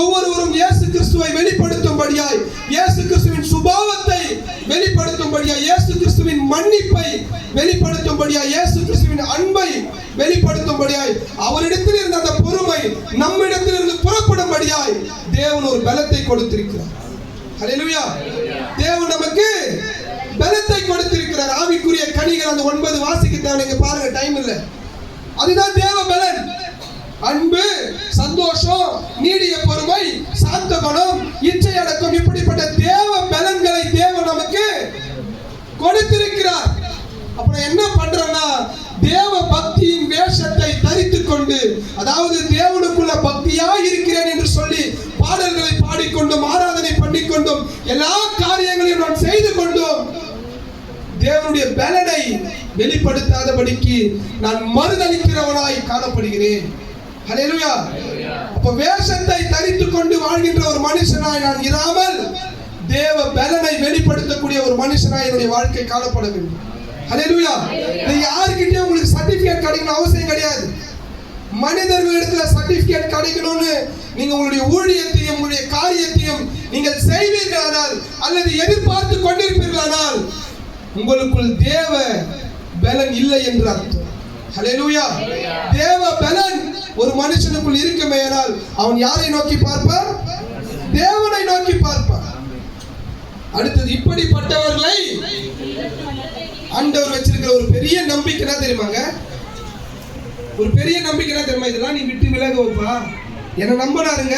ஒவ்வொருவரும் இயேசு கிறிஸ்துவை வெளிப்படுத்தும்படியாய் இயேசு கிறிஸ்துவின் சுபாவத்தை வெளிப்படுத்தும்படியாய் இயேசு கிறிஸ்துவின் மன்னிப்பை வெளிப்படுத்தும்படியாய் இயேசு கிறிஸ்துவின் அன்பை வெளிப்படுத்தும்படியாய் அவரிடத்தில் இருந்த அந்த பொறுமை நம்மிடத்தில் இருந்து புறப்படும்படியாய் தேவன் ஒரு பலத்தை கொடுத்திருக்கிறார். ஹalleluya தேவன் நமக்கு பலத்தை கொடுத்திருக்கிறார். ஆவிக்குரிய கனிகள் அந்த ஒன்பது வாசிக்கு தேவை பாருங்க டைம் இல்ல. அதுதான் தேவ பலன். அன்பு சந்தோஷம் கொடுத்திருக்கிறார். அப்புறம் என்ன பண்றோம்னா தேவ பக்தியின் வேஷத்தை தரித்து கொண்டு அதாவது தேவனுக்குள்ள பக்தியா இருக்கிறேன் என்று சொல்லி பாடல்களை பாடிக்கொண்டும் ஆராதனை பண்ணிக்கொண்டும் எல்லா காரியங்களையும் நான் செய்து கொண்டும் தேவனுடைய பலனை வெளிப்படுத்தாதபடிக்கு நான் மறுதளிக்கிறவனாய் காணப்படுகிறேன். அப்ப வேஷத்தை தரித்து கொண்டு வாழ்கின்ற ஒரு மனுஷனாய் நான் இராமல் தேவ பலனை வெளிப்படுத்தக்கூடிய ஒரு மனுஷனா என்னுடைய வாழ்க்கை காணப்பட வேண்டும் ஹalleluya இது யாருக்கிட்டயும் உங்களுக்கு சர்டிபிகேட் கிடைக்கணும் அவசியம் கிடையாது. மனிதர்களிடத்துல சர்டிபிகேட் கிடைக்கணும்னு நீங்க உங்களுடைய ஊழியத்தையும் உங்களுடைய காரியத்தையும் நீங்கள் செய்வீர்களானால் அல்லது எதிர்பார்த்து கொண்டிருப்பீர்களானால் உங்களுக்குள் தேவ பலன் இல்லை என்று அர்த்தம். ஹalleluya தேவ பலன் ஒரு மனுஷனுக்குள் இருக்குமேயானால் அவன் யாரை நோக்கி பார்ப்பார்? தேவனை நோக்கி பார்ப்பார். அடுத்தது இப்படிப்பட்டவர்களை ஆண்டவர் வச்சிருக்கிற ஒரு பெரிய நம்பிக்கைனா தெரியுமாங்க? ஒரு பெரிய நம்பிக்கைனா தெரியுமா? இதெல்லாம் நீ விட்டு விலகுவப்பா என்ன நம்பினாருங்க.